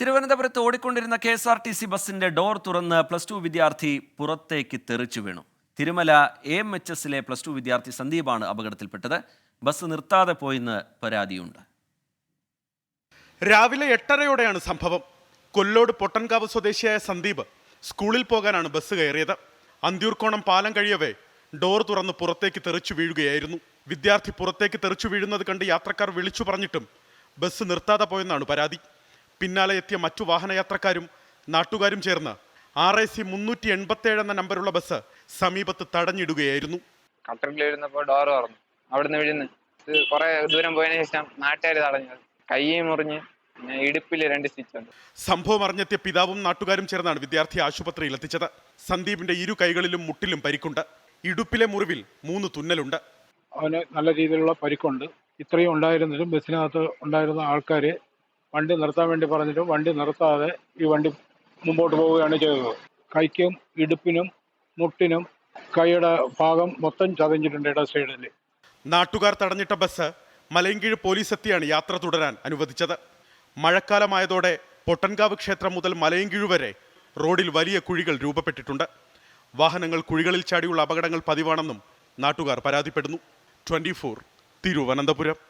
തിരുവനന്തപുരത്ത് ഓടിക്കൊണ്ടിരുന്ന K S R T C ബസിന്റെ ഡോർ തുറന്ന് പ്ലസ് ടു വിദ്യാർത്ഥി പുറത്തേക്ക് തെറിച്ചു വീണു. തിരുമല എം എച്ച് എസിലെ പ്ലസ് ടു വിദ്യാർത്ഥി സന്ദീപാണ് അപകടത്തിൽപ്പെട്ടത്. ബസ് നിർത്താതെ പോയെന്ന് പരാതിയുണ്ട്. രാവിലെ എട്ടരയോടെയാണ് സംഭവം. കൊല്ലോട് പൊട്ടൻകാവ് സ്വദേശിയായ സന്ദീപ് സ്കൂളിൽ പോകാനാണ് ബസ് കയറിയത്. അന്തിയൂർക്കോണം പാലം കഴിയവേ ഡോർ തുറന്ന് പുറത്തേക്ക് തെറിച്ചു വീഴുകയായിരുന്നു. വിദ്യാർത്ഥി പുറത്തേക്ക് തെറിച്ചു വീഴുന്നത് കണ്ട് യാത്രക്കാർ വിളിച്ചു പറഞ്ഞിട്ടും ബസ് നിർത്താതെ പോയെന്നാണ് പരാതി. പിന്നാലെ എത്തിയ മറ്റു വാഹനയാത്രക്കാരും നാട്ടുകാരും ചേർന്ന് ആർ ഐ സി മുന്നൂറ്റി എൺപത്തേഴ് എന്ന നമ്പറുള്ള ബസ് സമീപത്ത് തടഞ്ഞിടുകയായിരുന്നു. കട്ടറിൽ ഡോർ തുറന്നു. അവിടുന്ന് വിഴുന്ന്. ഇത് കുറെ ദൂരം പോയതിനു ശേഷം നാട്ടുകാർ തടഞ്ഞു. മുറിഞ്ഞ് ഇടുപ്പിൽ രണ്ട് സ്റ്റിച്ച് ഉണ്ട്. സംഭവം അറിഞ്ഞെത്തിയ പിതാവും നാട്ടുകാരും ചേർന്നാണ് വിദ്യാർത്ഥി ആശുപത്രിയിൽ എത്തിച്ചത്. സന്ദീപിന്റെ ഇരു കൈകളിലും മുട്ടിലും പരിക്കുണ്ട്. ഇടുപ്പിലെ മുറിവിൽ മൂന്ന് തുന്നലുണ്ട്. അവന് നല്ല രീതിയിലുള്ള പരിക്കുണ്ട്. ഇത്രയും ഉണ്ടായിരുന്നിട്ടും ബസ്സിനകത്ത് ഉണ്ടായിരുന്ന ആൾക്കാർ വണ്ടി നിർത്താൻ വേണ്ടി പറഞ്ഞിട്ട് വണ്ടി നിർത്താതെ ഈ വണ്ടി മുമ്പോട്ട് പോവുകയാണ് ചെയ്തത്. കൈക്കും ഇടുപ്പിനും മുട്ടിനും കൈയുടെ ഭാഗം മൊത്തം ചതഞ്ഞിട്ടുണ്ട് ഇട സൈഡിൽ നാട്ടുകാർ തടഞ്ഞിട്ട ബസ് മലയങ്കീഴ് പോലീസ് എത്തിയാണ് യാത്ര തുടരാൻ അനുവദിച്ചത്. മഴക്കാലമായതോടെ പൊട്ടൻകാവ് ക്ഷേത്രം മുതൽ മലയങ്കീഴ് വരെ റോഡിൽ വലിയ കുഴികൾ രൂപപ്പെട്ടിട്ടുണ്ട്. വാഹനങ്ങൾ കുഴികളിൽ ചാടിയുള്ള അപകടങ്ങൾ പതിവാണെന്നും നാട്ടുകാർ പരാതിപ്പെടുന്നു. ട്വന്റി തിരുവനന്തപുരം.